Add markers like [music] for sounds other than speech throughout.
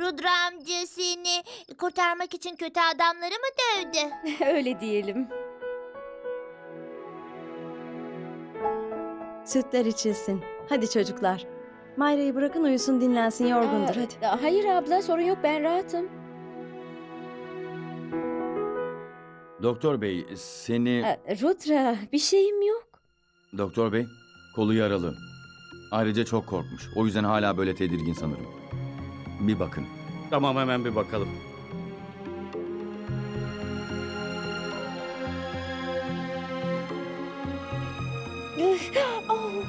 Rudra amca seni kurtarmak için kötü adamları mı dövdü? [laughs] Öyle diyelim. Sütler içilsin. Hadi çocuklar. Mayra'yı bırakın uyusun dinlensin yorgundur hadi. aa, Hayır abla sorun yok ben rahatım. Doktor bey seni... Aa, Rudra bir şeyim yok. Doktor bey kolu yaralı. Ayrıca çok korkmuş. O yüzden hala böyle tedirgin sanırım. Bir bakın. Tamam hemen bir bakalım. Oh.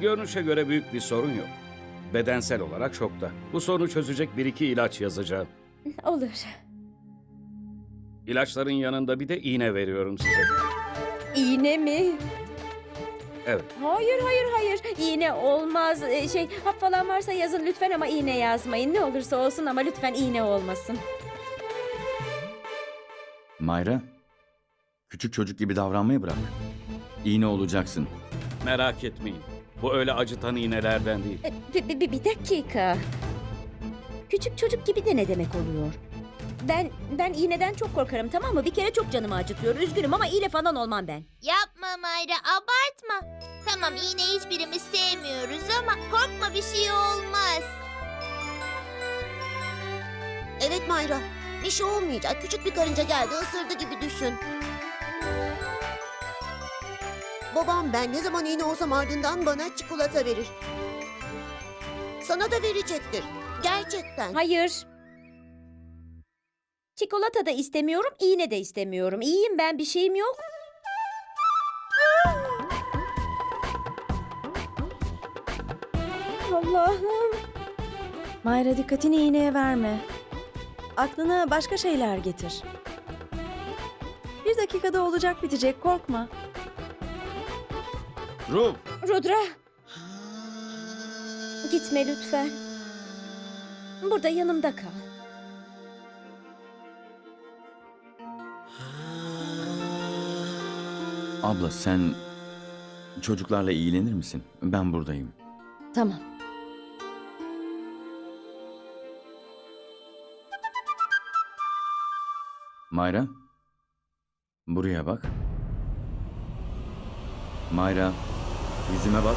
Görünüşe göre büyük bir sorun yok. Bedensel olarak şokta. Bu sorunu çözecek bir iki ilaç yazacağım. Olur. İlaçların yanında bir de iğne veriyorum size. İğne mi? Evet. Hayır hayır hayır. İğne olmaz. Ee, şey hap falan varsa yazın lütfen ama iğne yazmayın. Ne olursa olsun ama lütfen iğne olmasın. Mayra. Küçük çocuk gibi davranmayı bırak. İğne olacaksın. Merak etmeyin. Bu öyle acıtan iğnelerden değil. Ee, Bir, bir, bir- bir dakika. Küçük çocuk gibi de ne demek oluyor? Ben ben iğneden çok korkarım tamam mı? Bir kere çok canımı acıtıyor. Üzgünüm ama iğne falan olmam ben. Yapma Mayra abartma. Tamam iğneyi hiçbirimiz sevmiyoruz ama korkma bir şey olmaz. Evet Mayra. Bir şey olmayacak. Küçük bir karınca geldi ısırdı gibi düşün. Babam ben ne zaman iğne olsam ardından bana çikolata verir. Sana da verecektir. Gerçekten. Hayır. Çikolata da istemiyorum, iğne de istemiyorum. İyiyim ben, bir şeyim yok. Allah'ım. Mayra dikkatini iğneye verme. Aklına başka şeyler getir. Bir dakikada olacak bitecek korkma. Ruh. Rudra. Gitme lütfen. Burada yanımda kal. Abla sen çocuklarla ilgilenir misin? Ben buradayım. Tamam. Mayra. Buraya bak. Mayra. Yüzüme bak.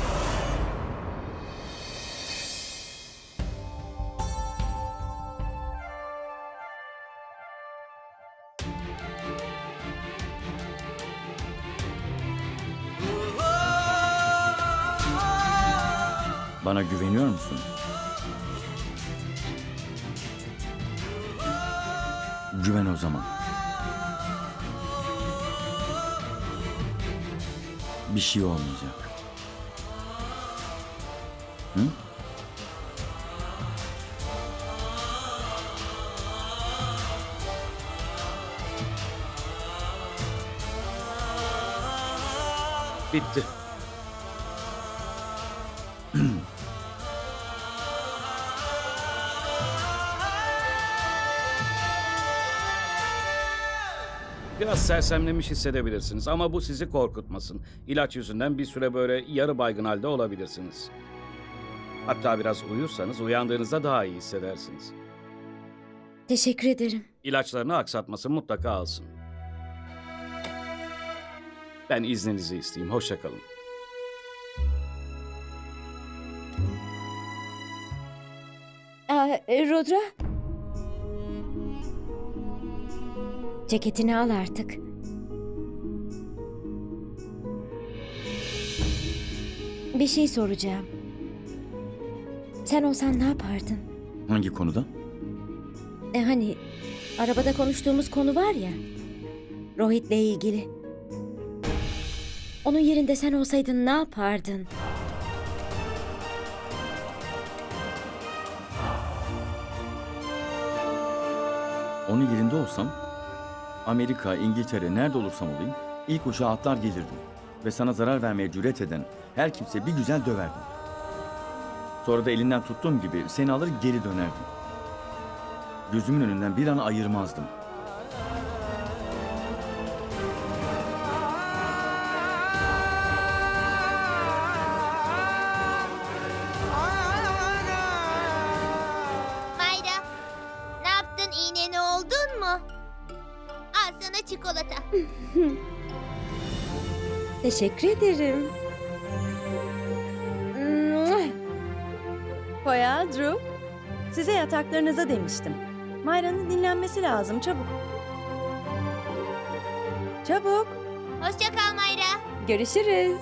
Bana güveniyor musun? Güven o zaman. Bir şey olmayacak. Hı? Bitti. [clears throat] Biraz sersemlemiş hissedebilirsiniz ama bu sizi korkutmasın. İlaç yüzünden bir süre böyle yarı baygın halde olabilirsiniz. Hatta biraz uyursanız uyandığınızda daha iyi hissedersiniz. Teşekkür ederim. İlaçlarını aksatmasın mutlaka alsın. Ben izninizi isteyeyim. Hoşça Aa, e, Rudra. Ceketini al artık. Bir şey soracağım. Sen olsan ne yapardın? Hangi konuda? E hani arabada konuştuğumuz konu var ya. Rohit'le ilgili. Onun yerinde sen olsaydın ne yapardın? Onun yerinde olsam Amerika, İngiltere nerede olursam olayım ilk uçağa atlar gelirdim. Ve sana zarar vermeye cüret eden her kimse bir güzel döverdim. Sonra da elinden tuttuğum gibi seni alır geri dönerdim. Gözümün önünden bir an ayırmazdım. Teşekkür ederim. Poya, Drew. Size yataklarınıza demiştim. Mayra'nın dinlenmesi lazım çabuk. Çabuk. Hoşça kal Mayra. Görüşürüz.